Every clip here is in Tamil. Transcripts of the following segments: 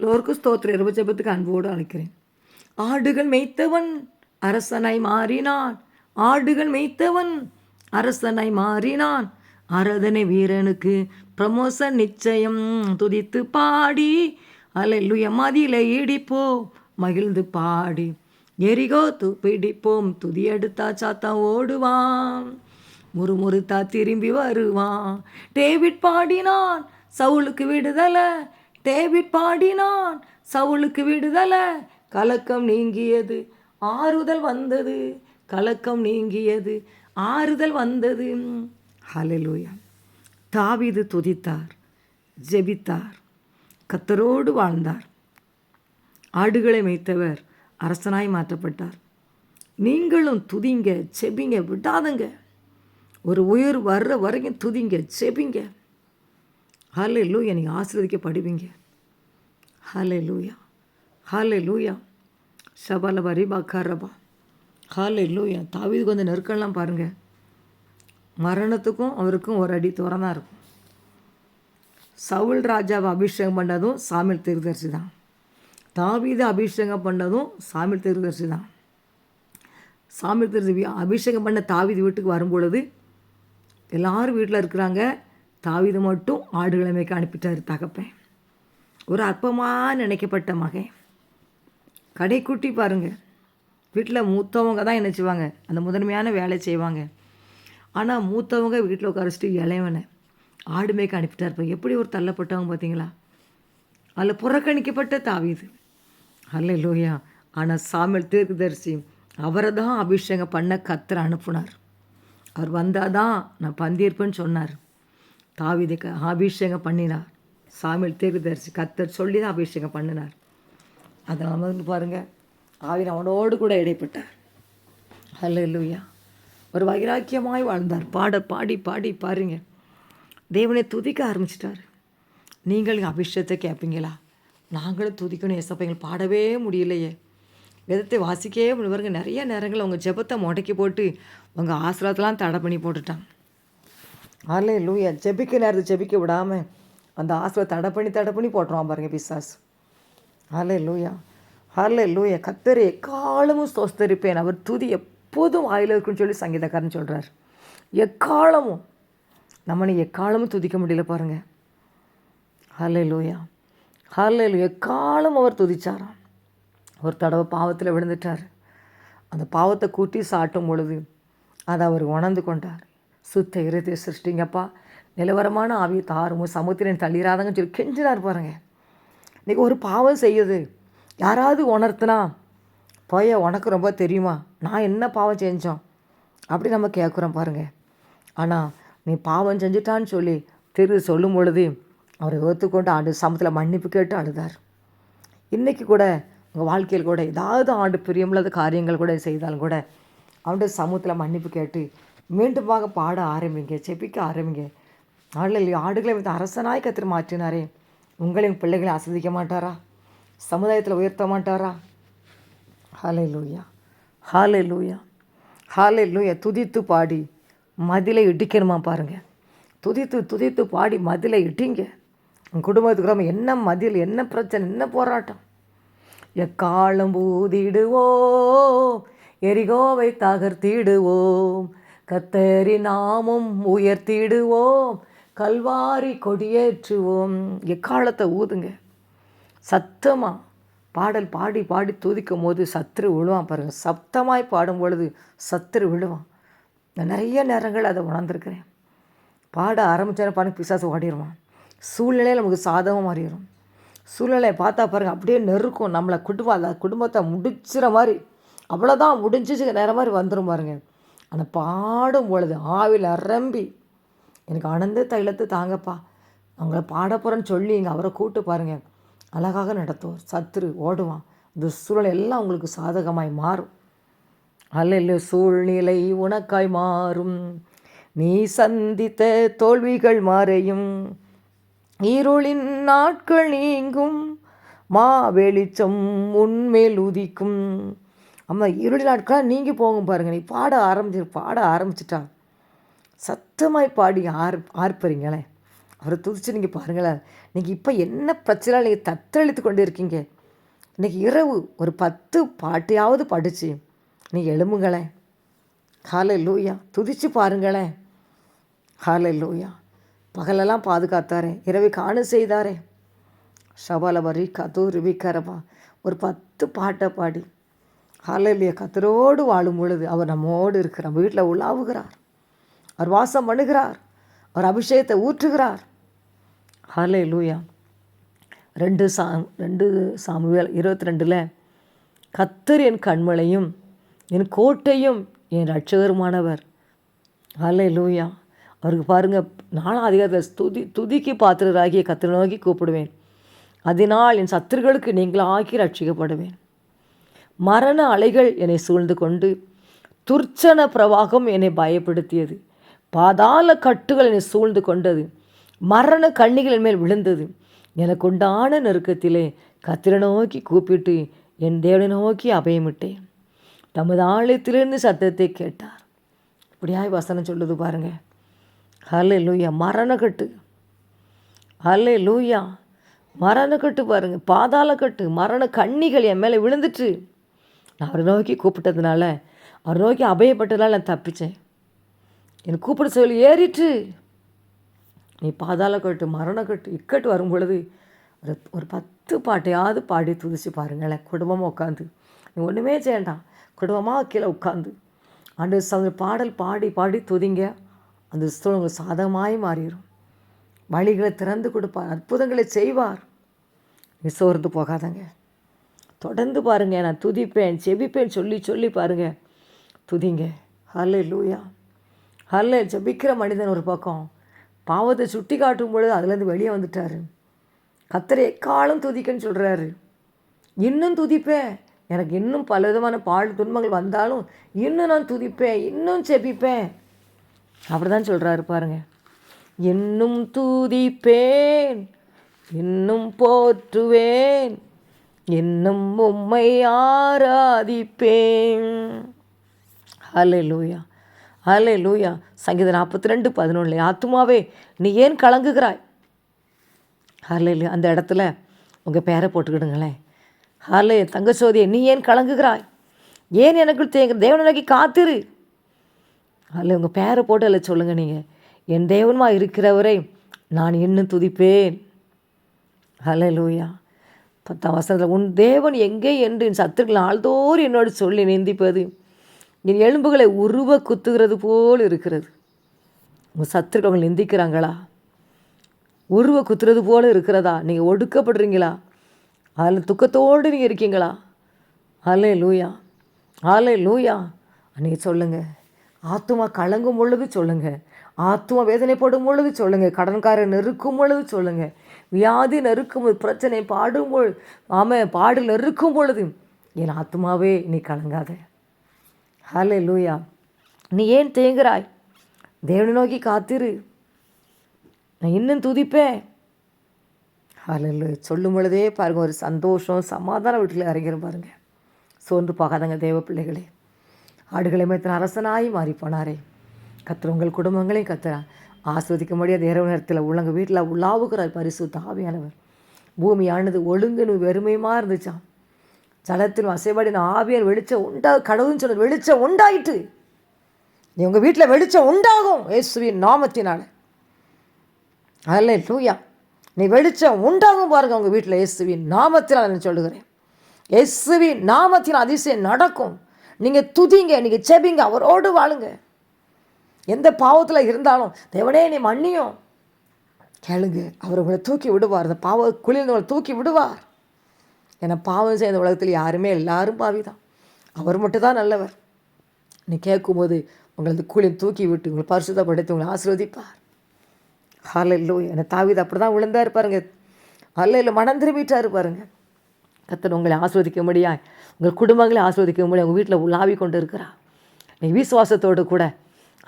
லோர்க்கு ஸ்தோத்திர இரவு ஜெபத்துக்கு அன்போடு அழைக்கிறேன். ஆடுகள் மேய்த்தவன் அரசனாய் மாறினான். ஆடுகள் மேய்த்தவன் அரசனாய் மாறினான். ஆராதனை வீரனுக்கு ப்ரமோஷன் நிச்சயம் துதித்து பாடி. அலையிலுய மதியில இடிப்போம் மகிழ்ந்து பாடி. எரிகோ து பிடிப்போம் துதி எடுத்தா சாத்தா ஓடுவான். முறுமுறுத்தா திரும்பி வருவான். டேவிட் பாடினான் சவுளுக்கு விடுதலை. டேவிட் பாடினான் சவுளுக்கு விடுதலை. கலக்கம் நீங்கியது ஆறுதல் வந்தது. கலக்கம் நீங்கியது ஆறுதல் வந்தது. ஹலலூயா தாவிது துதித்தார் ஜெபித்தார். கத்தரோடு வாழ்ந்தார். ஆடுகளை மேய்த்தவர் அரசனாய் மாற்றப்பட்டார். நீங்களும் துதிங்க செபிங்க விடாதங்க. ஒரு உயிர் வர்ற வரைக்கும் துதிங்க செபிங்க ஹாலே லூயா நீங்கள் ஆசிர்வதிக்கப்படுவீங்க. ஹாலே லூயா ஹாலே லூயா ஷபாலபா ரிபா கரபா ஹாலே லூயா தாவீதுக்கு வந்து நெருக்கம்லாம் பாருங்கள் மரணத்துக்கும் அவருக்கும் ஒரு அடி தூரம் தான் இருக்கும். சவுல் ராஜாவை அபிஷேகம் பண்ணதும் சாமியில் தீர்தரிசி தான் தாவீதை அபிஷேகம் பண்ணதும் சாமியில் தீர்தரிசி தான் சாமில் தீர்தரிசி அபிஷேகம் பண்ண தாவீது வீட்டுக்கு வரும்பொழுது எல்லாரும் வீட்டில் இருக்கிறாங்க. தாவிது மட்டும் ஆடுகளை மேய்க்க அனுப்பிட்டார் தகப்பேன். ஒரு அற்பமாக நினைக்கப்பட்ட மகன். கடைக்குட்டி பாருங்கள் வீட்டில் மூத்தவங்க தான் என்ன செய்வாங்க? அந்த முதன்மையான வேலை செய்வாங்க. ஆனால் மூத்தவங்க வீட்டில் உட்காரச்சிட்டு இளையவனை ஆடு மேய்க்க அனுப்பிட்டார். இப்போ எப்படி ஒரு தள்ளப்பட்டவங்க பார்த்தீங்களா அதில் புறக்கணிக்கப்பட்ட தாவீது. அல்ல லோயா ஆனால் சாமியல் தீர்க்கதரிசி அவரை தான் அபிஷேகம் பண்ண கத்தரை அனுப்புனார். அவர் வந்தால் தான் நான் பந்தியிருப்பேன்னு சொன்னார். தாவிதுக்கு க அபிஷேகம் பண்ணினார். சாமியல் தீர்க்கதரிசி கத்தர் சொல்லி தான் அபிஷேகம் பண்ணினார். அதனால் வந்து பாருங்கள் ஆவின் அவனோடு கூட இடைப்பட்டார். அல்ல இல்லையா ஒரு வைராக்கியமாய் வாழ்ந்தார். பாட பாடி பாடி பாருங்க. தேவனை துதிக்க ஆரம்பிச்சிட்டார். நீங்கள் அபிஷேகத்தை கேட்பீங்களா நாங்களும் துதிக்கணும். ஏசப்பா எங்களுக்கு பாடவே முடியலையே. விதத்தை வாசிக்கவே முடியவருங்க நிறைய நேரங்கள் அவங்க ஜெபத்தை முடக்கி போட்டு உங்கள் ஆசிரத்தெலாம் தடை பண்ணி போட்டுட்டான். அல்ல லூயா ஜெபிக்க நேரத்தை ஜெபிக்க விடாமல் அந்த ஆசை தடை பண்ணி தடை பண்ணி போட்டுருவான் பாருங்க பிசாஸ் ஹலே லூயா ஹலே லூயா கத்தரை எக்காலமும் ஸ்தோஸ்தரிப்பேன். அவர் துதி எப்போதும் வாயில் இருக்குன்னு சொல்லி சங்கீதக்காரன் சொல்கிறார் எக்காலமும் நம்மளை எக்காலமும் துதிக்க முடியல பாருங்க. ஹலே லூயா ஹலே எக்காலம் அவர் துதிச்சாராம். ஒரு தடவை பாவத்தில் விழுந்துட்டார். அந்த பாவத்தை கூட்டி சாட்டும் பொழுது அதை அவர் உணர்ந்து கொண்டார். சுத்த இருதய சிருஷ்டிங்கப்பா. நிலவரமான ஆவியை தாரும் சமுத்திரம் தள்ளிராதங்கன்னு சொல்லி கெஞ்சினா இருப்பாருங்க இன்றைக்கி ஒரு பாவம் செய்யுது. யாராவது உணர்த்துனா போய உனக்கு ரொம்ப தெரியுமா? நான் என்ன பாவம் செஞ்சோம்? அப்படி நம்ம கேட்குறோம் பாருங்கள் ஆனால் நீ பாவம் செஞ்சுட்டான்னு சொல்லி திரு சொல்லும் பொழுது அவரை ஒத்துக்கொண்டு ஆண்டு சமத்தில் மன்னிப்பு கேட்டு அழுதார். இன்றைக்கி கூட உங்கள் வாழ்க்கையில் கூட ஏதாவது ஆண்டு பிரியமில்லாத காரியங்கள் கூட செய்தாலும் கூட அவனுடைய சமூகத்தில் மன்னிப்பு கேட்டு மீண்டுமாக பாட ஆரம்பிங்க செபிக்க ஆரம்பிங்க. ஆடல ஆடுகளை வந்து அரசனாய் கத்திர மாற்றினாரே. உங்களையும் பிள்ளைகளை ஆஸ்வதிக்க மாட்டாரா? சமுதாயத்தில் உயர்த்த மாட்டாரா? ஹாலே லூயா ஹாலே லூயா ஹாலே லூயா துதித்து பாடி மதிலை இடிக்கணுமா பாருங்கள் துதித்து துதித்து பாடி மதிலை இடிங்க. உங்கள் குடும்பத்துக்கு என்ன மதில் என்ன பிரச்சனை என்ன போராட்டம்? எக்காலம் ஊதிடுவோம் எரிகோவை தகர்த்திடுவோம். கத்தரி நாமும் உயர்த்திடுவோம். கல்வாரி கொடியேற்றுவோம். எக்காலத்தை ஊதுங்க? சத்தமாக பாடல் பாடி பாடி துதிக்கும் போது சத்துரு விழுவான் பாருங்கள் சத்தமாய் பாடும் பொழுது சத்துரு விழுவான். நான் நிறைய நேரங்கள் அதை உணர்ந்துருக்கிறேன். பாட ஆரம்பித்தேன் பாருங்க பிசாசு ஓடிடுவான். சூழ்நிலையில் நமக்கு சாதகமாக மாறிடும். சூழ்நிலையை பார்த்தா பாருங்கள் அப்படியே நெருக்கும். நம்மளை குடும்பம் அந்த குடும்பத்தை முடிச்சிற மாதிரி அவ்வளோதான் முடிஞ்சிச்சு நேரம் மாதிரி வந்துடும் பாருங்கள் ஆனால் பாடும் பொழுது ஆவில் அரம்பி எனக்கு அனந்த தைலத்தை தாங்கப்பா. அவங்கள பாட போகிறேன்னு சொல்லி இங்கே அவரை கூட்டு பாருங்கள் அழகாக நடத்துவார். சத்துரு ஓடுவான். இந்த எல்லாம் உங்களுக்கு சாதகமாய் மாறும். அல்ல சூழ்நிலை உனக்காய் மாறும். நீ சந்தித்த தோல்விகள் மாறையும். இருளின் நாட்கள் நீங்கும். மா வெளிச்சம் உன்மேல் உதிக்கும். அம்மா இருடி நாட்களாக நீங்கி போகும் பாருங்கள் நீ பாட ஆரம்பிச்சு பாட ஆரம்பிச்சிட்டா சத்தமாய் பாடி ஆர் ஆர்ப்பறீங்களே அவரை துதிச்சு நீங்கள் பாருங்களேன். நீங்கள் இப்போ என்ன பிரச்சனை நீங்கள் தத்தளித்து கொண்டு இருக்கீங்க இன்றைக்கி இரவு ஒரு பத்து பாட்டையாவது படித்து நீ எழும்புங்களேன். காலை லூயா துதிச்சு பாருங்களேன். காலை லூயா பகலெல்லாம் பாதுகாத்தாரே. இரவை காணு செய்தாரே. ஷபாலபரி கதூர் ரிபிக்கரபா ஒரு பத்து பாட்டை பாடி. ஹalleluya. கத்தரோடு வாழும் பொழுது அவர் நம்மோடு இருக்கிறார். நம்ம வீட்டில் உலாவுகிறார். அவர் வாசம் பண்ணுகிறார். அவர் அபிஷேகத்தை ஊற்றுகிறார். ஹalleluya. ரெண்டு சா ரெண்டு சாமுவேல் இருபத்தி ரெண்டில் கத்தர் என் கண்மலையும் என் கோட்டையும் என் ரட்சகருமானவர் ஹalleluya. அவருக்கு பாருங்கள் நானும் அதிகாரத்தில் துதி துதிக்கு பாத்திரராகிய கத்திர நோக்கி கூப்பிடுவேன். அதனால் என் சத்துருக்களுக்கு நீங்களாக்கி ரட்சிக்கப்படுவேன் மரண அலைகள் என்னை சூழ்ந்து கொண்டு துர்ச்சன பிரவாகம் என்னை பயப்படுத்தியது. பாதாள கட்டுகள் என்னை சூழ்ந்து கொண்டது. மரண கண்ணிகளின் மேல் விழுந்தது. எனக்கு உண்டான நெருக்கத்திலே கத்திர நோக்கி கூப்பிட்டு என் தேவனை நோக்கி அபயமிட்டேன். தமது ஆலயத்திலிருந்து சத்தத்தை கேட்டார். இப்படியாய் வசனம் சொல்லுது பாருங்க. ஹலே லூயா மரணக்கட்டு ஹலே லூயா மரணக்கட்டு பாருங்க. பாதாளக்கட்டு மரண கண்ணிகள் என் மேலே விழுந்துட்டு நான் அவரை நோக்கி கூப்பிட்டதுனால அவரை நோக்கி அபயப்பட்டதுனால நான் தப்பிச்சேன். என் கூப்பிட சொல்லி ஏறிட்டு நீ பாதாள கேட்டு மரணம் கட்டு இக்கட்டு வரும் பொழுது ஒரு ஒரு பத்து பாட்டையாவது பாடி துதிச்சு பாருங்களேன் குடும்பமாக உட்காந்து நீ ஒன்றுமே செய்யண்டாம் குடும்பமாக கீழே உட்காந்து ஆண்டு சந்த பாடல் பாடி பாடி துதிங்க அந்த ஸ்தலம் உங்களுக்கு சாதகமாய் மாறிடும் வழிகளை திறந்து கொடுப்பார் அற்புதங்களை செய்வார். நீ சோர்ந்து போகாதங்க. தொடர்ந்து பாருங்க நான் துதிப்பேன் செபிப்பேன் சொல்லி சொல்லி பாருங்க. துதிங்க. ஹல்லே லூயா ஹல்லே ஜபிக்கிற மனிதன் ஒரு பக்கம். பாவத்தை சுட்டி காட்டும் பொழுது அதுலேருந்து வெளியே வந்துட்டார். கத்தரை எக்காலம் துதிக்கன்னு சொல்கிறாரு இன்னும் துதிப்பேன். எனக்கு இன்னும் பல விதமான பால் துன்பங்கள் வந்தாலும் இன்னும் நான் துதிப்பேன் இன்னும் செபிப்பேன் அப்படி தான் சொல்கிறாரு பாருங்க. இன்னும் துதிப்பேன் இன்னும் போற்றுவேன். இன்னும் உம்மை ஆராதிப்பேன். ஹலே லூயா ஹலே லூயா சங்கீத நாற்பத்தி ரெண்டு பதினொன்றில் ஆத்துமாவே நீ ஏன் கலங்குகிறாய்? ஹலே அந்த இடத்துல உங்கள் பேரை போட்டுக்கிடுங்களேன். ஹலே தங்கச்சோதியை நீ ஏன் கலங்குகிறாய்? ஏன் எனக்கு தேங்க தேவனை நோக்கி காத்திரு. அதில் உங்கள் பேரை போட்டு அதில் சொல்லுங்கள் நீங்கள் என் தேவனமாக இருக்கிறவரை நான் இன்னும் துதிப்பேன். ஹலே லூயா பத்தாம் வசனத்தில் உன் தேவன் எங்கே என்று என் சத்துருக்கள் நாள்தோறும் என்னோடு சொல்லி நிந்திப்பது. என் எலும்புகளை உருவ குத்துகிறது போல் இருக்கிறது. உங்கள் சத்துருக்கள் அவங்க நிந்திக்கிறாங்களா? உருவ குத்துறது போல் இருக்கிறதா? நீங்கள் ஒடுக்கப்படுறீங்களா? அதில் துக்கத்தோடு நீங்கள் இருக்கீங்களா? ஆலே லூயா ஆலே லூயா நீங்கள் சொல்லுங்கள் ஆத்துமா கலங்கும் பொழுது சொல்லுங்கள் ஆத்துமா வேதனைப்படும் பொழுது சொல்லுங்கள் கடன்காரன் நெருக்கும் பொழுது சொல்லுங்கள் வியாதி நெருக்கும் பிரச்சனை பாடும் பொழுது ஆமாம் பாடு நெருக்கும் பொழுது என் ஆத்துமாவே நீ கலங்காத. ஹலே லூயா நீ ஏன் தேங்குறாய் தேவனை நோக்கி காத்திரு. நான் இன்னும் துதிப்பேன். ஹalleluya சொல்லும் பொழுதே பாருங்கள் ஒரு சந்தோஷம் சமாதானம் வீட்டில் இறங்கிரும் பாருங்கள் சோர்ந்து போகாதங்க தேவ பிள்ளைகளே. ஆடுகளை மேத்தின அரசனாய் மாறி போனாரே கத்துற உங்கள் குடும்பங்களையும் கத்துறா ஆஸ்வதிக்க முடியாத. இரவு நேரத்தில் உள்ளங்க வீட்டில் உள்ளாவுகிறார் பரிசு தாவியானவர். பூமியானது ஒழுங்குன்னு வெறுமையுமா இருந்துச்சாம். ஜலத்தில் அசைபாடின ஆவியர் வெளிச்சம் உண்டா கடவுள்னு சொன்னது வெளிச்சம் உண்டாயிட்டு நீ உங்கள் வீட்டில் வெளிச்சம் உண்டாகும் இயேசுவின் நாமத்தினால். அல்ல லூயா நீ வெளிச்சம் உண்டாகும் பாருங்க உங்கள் வீட்டில் இயேசுவின் நாமத்தினால் நான் சொல்லுகிறேன். இயேசுவின் நாமத்தின் அதிசயம் நடக்கும். நீங்கள் துதிங்க நீங்கள் செபிங்க அவரோடு வாழுங்க. எந்த பாவத்தில் இருந்தாலும் தேவனே நீ மன்னியும். கேளுங்க அவர் உங்களை தூக்கி விடுவார். அந்த பாவ குளிர் உங்களை தூக்கி விடுவார். ஏன்னா பாவம் செய்த உலகத்தில் யாருமே எல்லாரும் பாவி தான் அவர் மட்டும்தான் நல்லவர். நீ கேட்கும்போது உங்களது குளிர் தூக்கி விட்டு உங்களை பரிசுத்தப்படுத்தி உங்களை ஆசீர்வதிப்பார். ஹalleluya. என்னை தாவித அப்படி தான் விழுந்தார் பாருங்க. இல்லை மனம் திரும்பிட்டார் பாருங்க. கத்தர் உங்களை ஆஸ்வதிக்க முடியாது உங்கள் குடும்பங்களை ஆஸ்வதிக்க முடியாது உங்கள் வீட்டில் உலாவி கொண்டு இருக்கிறா நீ விசுவாசத்தோடு கூட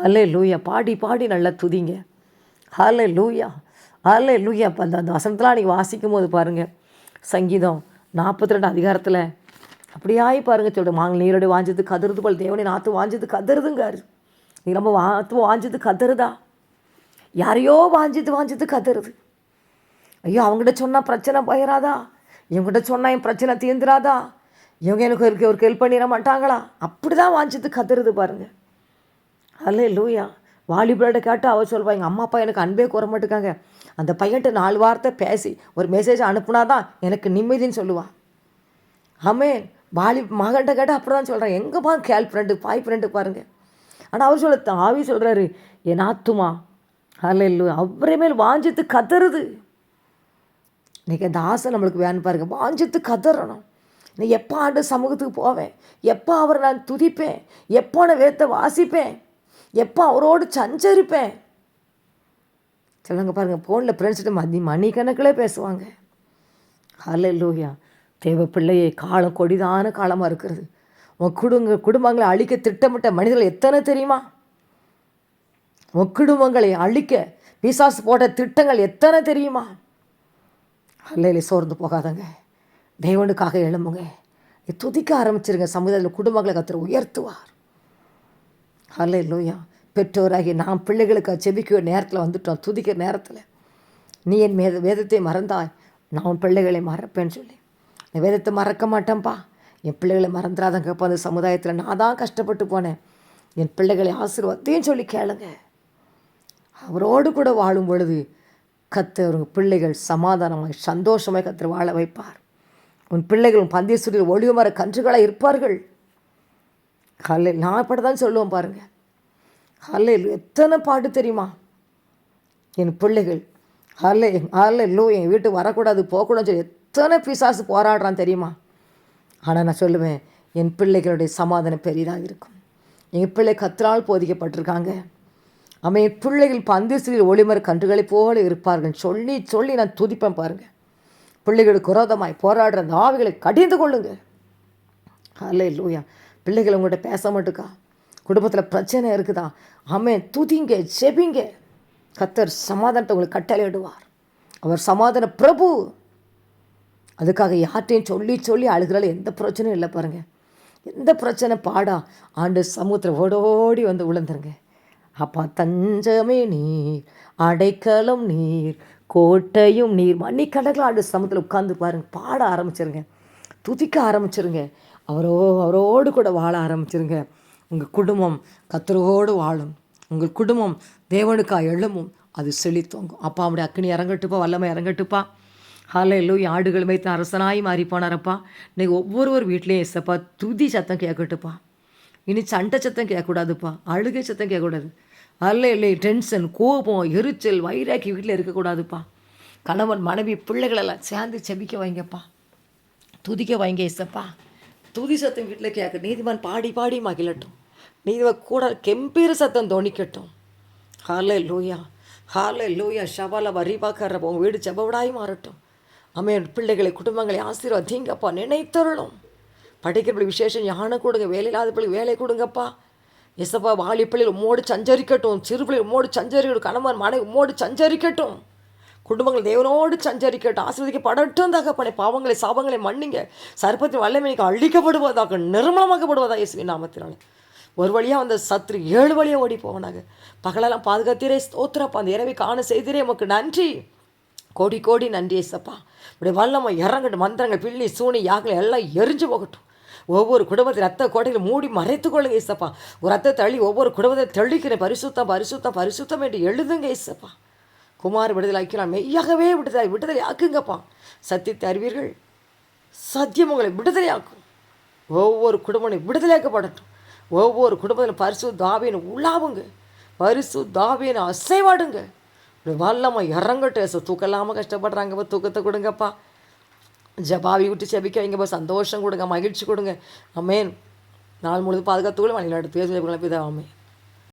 ஹலே லூயா பாடி பாடி நல்லா துதிங்க. ஹலே லூயா ஹலே லூயா இப்போ அந்த அந்த வசனத்தெலாம் நீங்கள் வாசிக்கும் போது பாருங்கள் சங்கீதம் நாற்பத்தி ரெண்டு அதிகாரத்தில் அப்படியாய் பாருங்க சொல்கிற மாங்க நீரோடு வாஞ்சது கதறுது போல் தேவனை நாற்று வாஞ்சது கதறுதுங்காரு. நீ ரொம்ப வாத்து வாஞ்சது கதறுதா? யாரையோ வாஞ்சது வாஞ்சது கதறுது. ஐயோ அவங்ககிட்ட சொன்னால் பிரச்சனை போயிடாதா இவங்ககிட்ட சொன்னால் என் பிரச்சனை தீர்ந்துராதா இவங்க எனக்கு ஒரு ஒரு ஹெல்ப் பண்ணிட மாட்டாங்களா? அப்படி தான் வாஞ்சித்து கதறுது பாருங்கள் அல்ல லூயா வாலிபரோட கேட்டு அவர் சொல்வா எங்கள் அம்மா அப்பா எனக்கு அன்பே கூற மாட்டேங்காங்க அந்த பையன்ட்டு நாலு வார்த்தை பேசி ஒரு மெசேஜ் அனுப்புனா தான் எனக்கு நிம்மதின்னு சொல்லுவாள் ஆமேன். வாலி மகன்கிட்ட கேட்டால் அப்படி தான் சொல்கிறேன் எங்கேப்பா கேள் ஃப்ரெண்டு பாய் ஃப்ரெண்டு பாருங்கள் ஆனால் அவர் சொல்ல ஆவி சொல்கிறாரு என் ஆத்துமா. அல்ல இல்லை அவரே மேல் வாஞ்சித்து கதறுது. இன்றைக்கி அந்த ஆசை நம்மளுக்கு வேணும் பாருங்க. வாஞ்சித்து கதறணும். நீ எப்போ ஆண்டு சமூகத்துக்கு போவேன்? எப்போ அவரை நான் துதிப்பேன்? எப்போ நான் வேத்தை வாசிப்பேன்? எப்போ அவரோடு சஞ்சரிப்பேன்? சொல்லுங்க பாருங்கள் ஃபோனில் ஃப்ரெண்ட்ஸ்கிட்ட மதி மணிக்கணக்கில் பேசுவாங்க. ஹலே லூயா தேவ பிள்ளையே காலம் கொடிதான காலமாக இருக்கிறது. உன் குடும்ப குடும்பங்களை அழிக்க திட்டமிட்ட மனிதர்கள் எத்தனை தெரியுமா? உன் குடும்பங்களை அழிக்க பிசாசு போட்ட திட்டங்கள் எத்தனை தெரியுமா? அல்லையில சோர்ந்து போகாதங்க. தேவனுக்காக எழும்புங்க. துதிக்க ஆரம்பிச்சிருங்க. சமுதாயத்தில் குடும்பங்களை கத்துற உயர்த்துவார். அல்ல லூயா பெற்றோராகி நாம் பிள்ளைகளுக்கு செபிக்க நேரத்தில் வந்துட்டோம். துதிக்கிற நேரத்தில். நீ என் வேத வேதத்தை மறந்தாய். நான் உன் பிள்ளைகளை மறப்பேன்னு சொல்லி. நான் வேதத்தை மறக்க மாட்டேன்ப்பா. என் பிள்ளைகளை மறந்துடாதங்கப்பா அந்த சமுதாயத்தில் நான் தான் கஷ்டப்பட்டு போனேன். என் பிள்ளைகளை ஆசீர்வாதத்தையும் சொல்லி கேளுங்க. அவரோடு கூட வாழும் பொழுது கத்து அவங்க பிள்ளைகள் சமாதானமாக சந்தோஷமாக கத்து வாழ வைப்பார். உன் பிள்ளைகள் உன் பந்தய ஒளிவு மர கன்றுகளாக இருப்பார்கள். ஹல்லே நான் இப்படி தான் சொல்லுவேன் பாருங்கள் ஹல்லே எத்தனை பாட்டு தெரியுமா? என் பிள்ளைகள் ஹல்லே ஹல்லே லோ என் வீட்டு வரக்கூடாது போகக்கூடாதுன்னு சொல்லி எத்தனை பிசாசு போராடுறான் தெரியுமா? ஆனால் நான் சொல்லுவேன் என் பிள்ளைகளுடைய சமாதானம் பெரிதாக இருக்கும். எங்கள் பிள்ளை கத்திரால் போதிக்கப்பட்டிருக்காங்க. அவன் என் பிள்ளைகள் பந்திசில் ஒளிமர கன்றுகளைப் போல இருப்பார்கள். சொல்லி சொல்லி நான் துதிப்பேன் பாருங்கள் பிள்ளைகளுக்கு குரோதமாய் போராடுற அந்த ஆவிகளை கடிந்து கொள்ளுங்க. அல்ல லூயா பிள்ளைகள் உங்கள்கிட்ட பேச மாட்டுக்கா. குடும்பத்தில் பிரச்சனை இருக்குதா? ஆமென். துதிங்க செபிங்க கத்தர் சமாதானத்தை உங்களுக்கு கட்டளையிடுவார் அவர் சமாதான பிரபு. அதுக்காக யார்ட்டையும் சொல்லி சொல்லி அழுகிறால எந்த பிரச்சனையும் இல்லை பாருங்கள் எந்த பிரச்சனை பாடா ஆண்டு சமூகத்தில் ஓடோடி வந்து விழுந்துருங்க. அப்பா தஞ்சமே நீர் அடைக்கலம் நீர் கோட்டையும் நீர். மணிக்கணக்கில் ஆண்டு சமூகத்தில் உட்காந்து பாருங்க. பாட ஆரம்பிச்சிருங்க. துதிக்க ஆரம்பிச்சிருங்க. அவரோ அவரோடு கூட வாழ ஆரம்பிச்சிருங்க. உங்கள் குடும்பம் கத்தரோடு வாழும். உங்கள் குடும்பம் தேவனுக்காக எழும்பும். அது செழித்தோங்கும். அப்பா அவனுடைய அக்னி இறங்கட்டுப்பா வல்லமை இறங்கட்டுப்பா. ஹால எல்லோரும் ஆடுகள் வைத்து அரசனாய் மாறி போனாரப்பா இன்றைக்கி ஒவ்வொருவர் வீட்லேயும் எசப்பா துதி சத்தம் கேட்கட்டுப்பா. இனி சண்டை சத்தம் கேட்கக்கூடாதுப்பா. அழுகை சத்தம் கேட்கக்கூடாது. அல்ல இல்லை டென்ஷன் கோபம் எரிச்சல் வைராக்கி வீட்டில் இருக்கக்கூடாதுப்பா. கணவன் மனைவி பிள்ளைகளெல்லாம் சேர்ந்து செபிக்க வைங்கப்பா. துதிக்க வைங்க இசப்பா துதி சத்தம் வீட்டில் கேட்க நீதிமான் பாடி பாடி மகிழட்டும். நீதிமான் கூட கெம்பீர சத்தம் தோணிக்கட்டும் ஹால லூயா ஹால லூயா ஷபால வரிபாக்கற உங்கள் வீடு செபவிடாய் மாறட்டும். அம்மையன் பிள்ளைகளை குடும்பங்களை ஆசீர்வாதீங்கப்பா நினைத்தருளும். படிக்கிற விசேஷம் யானை கொடுங்க. வேலையில்லாத பிள்ளை வேலை கொடுங்கப்பா. எசப்பா வாலி பிள்ளைகள் உம்மோடு சஞ்சரிக்கட்டும். சிறு பிள்ளைகள் உம்மோடு சஞ்சரிக்கட்டும். கணவன் மனைவி உம்மோடு சஞ்சரிக்கட்டும். குடும்பங்கள் தேவனோடு சஞ்சரிக்கட்டும் ஆசீர்வதிக்கப்படட்டும் தகப்பனை பாவங்களை சாபங்களை மன்னிங்க. சர்ப்பத்தின் வல்லமைக்கு அழிக்கப்படுவதாக நிர்மலமாக்கப்படுவதாக இயேசுவின் நாமத்தினால. ஒரு வழியாக வந்த சத்ரு ஏழு வழியாக ஓடி போவனாங்க பகலெல்லாம் பாதுகாத்தீரே ஸ்தோத்திரப்பா. அந்த இரவை காண செய்தீரே உமக்கு நன்றி. கோடி கோடி நன்றி ஏசப்பா இப்படி வல்லமை இறங்கட்டும். மந்திரங்கள் பிள்ளி சூனி யாக்களை எல்லாம் எரிஞ்சு போகட்டும். ஒவ்வொரு குடும்பத்தில் ரத்த கோட்டையில் மூடி மறைத்து கொள்ளுங்க ஏசப்பா ஒரு ரத்த தள்ளி ஒவ்வொரு குடும்பத்தை தெளிக்கிறேன். பரிசுத்தம் பரிசுத்தம் பரிசுத்தம் என்று எழுதுங்க ஏசப்பா குமார் விடுதலை மெய்யாகவே விடுதலை விடுதலை ஆக்குங்கப்பா. சத்தியத்தை அறிவீர்கள். சத்தியம் உங்களை விடுதலை ஆக்கும். ஒவ்வொரு குடும்பமும் விடுதலையாக்கப்படட்டும். ஒவ்வொரு குடும்பத்திலும் பரிசு தாவியனை உள்ளாவுங்க பரிசு தாவியனை அசைவாடுங்க. வல்லம்மா இறங்கட்டும். ஏசு தூக்கம் இல்லாமல் கஷ்டப்படுறாங்கப்பா தூக்கத்தை கொடுங்கப்பா. ஜபாவி விட்டு செபிக்க வைங்கப்பா சந்தோஷம் கொடுங்க மகிழ்ச்சி கொடுங்க. அமேன் நாள் முழுது பாதுகாத்துக்குள்ள வழியில் எடுத்து பேசுகிறேன் ஆமே